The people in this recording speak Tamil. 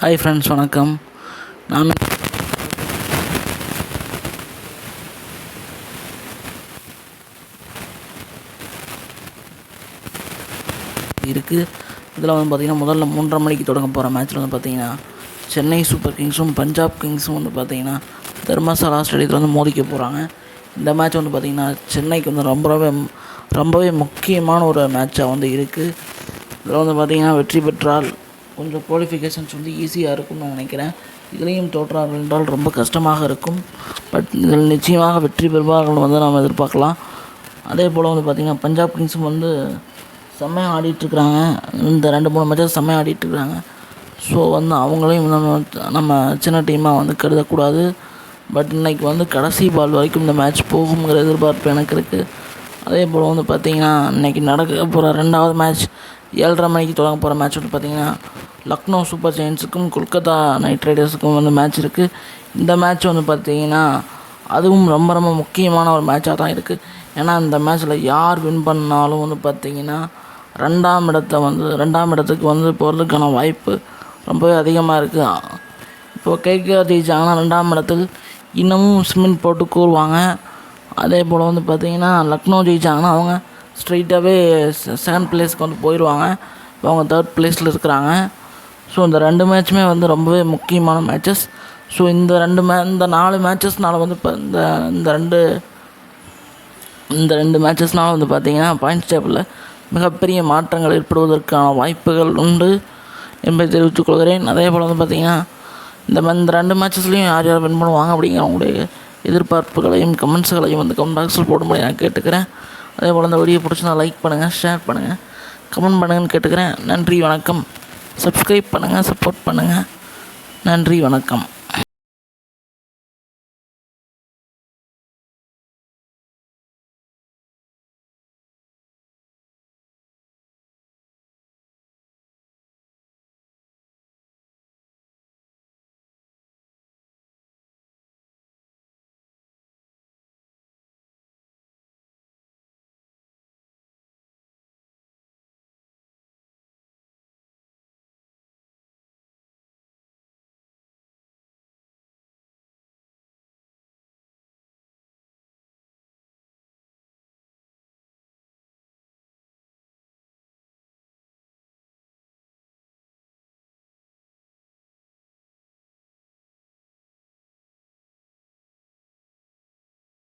ஹாய் ஃப்ரெண்ட்ஸ் வணக்கம். நான் இருக்குது இதில் வந்து பார்த்திங்கன்னா முதல்ல மூன்றரை மணிக்கு தொடங்க போகிற மேட்ச்சில் வந்து பார்த்திங்கன்னா சென்னை சூப்பர் கிங்ஸும் பஞ்சாப் கிங்ஸும் வந்து பார்த்திங்கன்னா தர்மசாலா ஸ்டேடியத்தில் வந்து மோதிக்க போகிறாங்க இந்த மேட்ச் வந்து பார்த்திங்கன்னா சென்னைக்கு வந்து ரொம்ப ரொம்ப ரொம்பவே முக்கியமான ஒரு மேட்சாக வந்து இருக்குது இதில் வந்து பார்த்திங்கன்னா வெற்றி பெற்றால் கொஞ்சம் குவாலிஃபிகேஷன்ஸ் வந்து ஈஸியாக இருக்கும்னு நான் நினைக்கிறேன். இதுலேயும் தோற்றார்கள் என்றால் ரொம்ப கஷ்டமாக இருக்கும். பட் இதில் நிச்சயமாக வெற்றி பெறுவார்கள் வந்து நாம் எதிர்பார்க்கலாம். அதே போல் வந்து பார்த்திங்கன்னா பஞ்சாப் கிங்ஸும் வந்து செம்மையாக ஆடிட்டுருக்குறாங்க இந்த ரெண்டு மூணு மேட்சஸ் செம்மையாக ஆடிட்டுருக்குறாங்க ஸோ வந்து அவங்களையும் நம்ம நம்ம சின்ன டீமாக வந்து கருதக்கூடாது. பட் இன்னைக்கு வந்து கடைசி பால் வரைக்கும் இந்த மேட்ச் போகுங்கிற எதிர்பார்ப்பு எனக்கு இருக்குது அதே போல் வந்து பார்த்திங்கன்னா இன்றைக்கி நடக்க போகிற ரெண்டாவது மேட்ச் ஏழரை மணிக்கு தொடங்க போகிற மேட்ச் வந்து பார்த்திங்கன்னா லக்னோ சூப்பர் ஜெயின்ஸுக்கும் கொல்கத்தா நைட் ரைடர்ஸுக்கும் வந்து மேட்ச் இருக்குது இந்த மேட்ச் வந்து பார்த்திங்கன்னா அதுவும் ரொம்ப ரொம்ப முக்கியமான ஒரு மேட்சாக தான் இருக்குது ஏன்னா இந்த மேட்ச்சில் யார் வின் பண்ணாலும் வந்து பார்த்திங்கன்னா ரெண்டாம் இடத்த வந்து ரெண்டாம் இடத்துக்கு வந்து போகிறதுக்கான வாய்ப்பு ரொம்பவே அதிகமாக இருக்குது இப்போது கேகேஆர் ஜெயிச்சாங்கன்னா ரெண்டாம் இடத்துக்கு இன்னமும் சிமெண்ட் போட்டு கூறுவாங்க அதே போல் வந்து பார்த்திங்கன்னா லக்னோ ஜெயிச்சாங்கன்னா அவங்க ஸ்ட்ரைட்டாகவே செகண்ட் பிளேஸ்க்கு வந்து போயிடுவாங்க இப்போ அவங்க தேர்ட் பிளேஸில் இருக்கிறாங்க. ஸோ இந்த ரெண்டு மேட்ச்சுமே வந்து ரொம்பவே முக்கியமான மேட்சஸ் ஸோ இந்த ரெண்டு மே இந்த நாலு மேட்சஸ்னால வந்து இப்போ இந்த இந்த ரெண்டு இந்த ரெண்டு மேட்சஸ்னால வந்து பார்த்திங்கன்னா பாயிண்ட்ஸ் டேபிளில் மிகப்பெரிய மாற்றங்கள் ஏற்படுவதற்கான வாய்ப்புகள் உண்டு என்பதை தெரிவித்துக் கொள்கிறேன். அதே போல் வந்து பார்த்திங்கன்னா இந்த இந்த ரெண்டு மேட்சஸ்லையும் யார் யார் வின் பண்ணுவாங்க அப்படிங்கிற அவங்களுடைய எதிர்பார்ப்புகளையும் கமெண்ட்ஸுகளையும் வந்து கமெண்ட் பாக்ஸில் போடும்படி நான் கேட்டுக்கிறேன். அதே போல் இந்த வீடியோ பிடிச்சிருந்தா லைக் பண்ணுங்கள் ஷேர் பண்ணுங்கள் கமெண்ட் பண்ணுங்கன்னு கேட்டுக்கிறேன். நன்றி வணக்கம். சப்ஸ்கிரைப் பண்ணுங்கள் சப்போர்ட் பண்ணுங்கள் நன்றி வணக்கம்.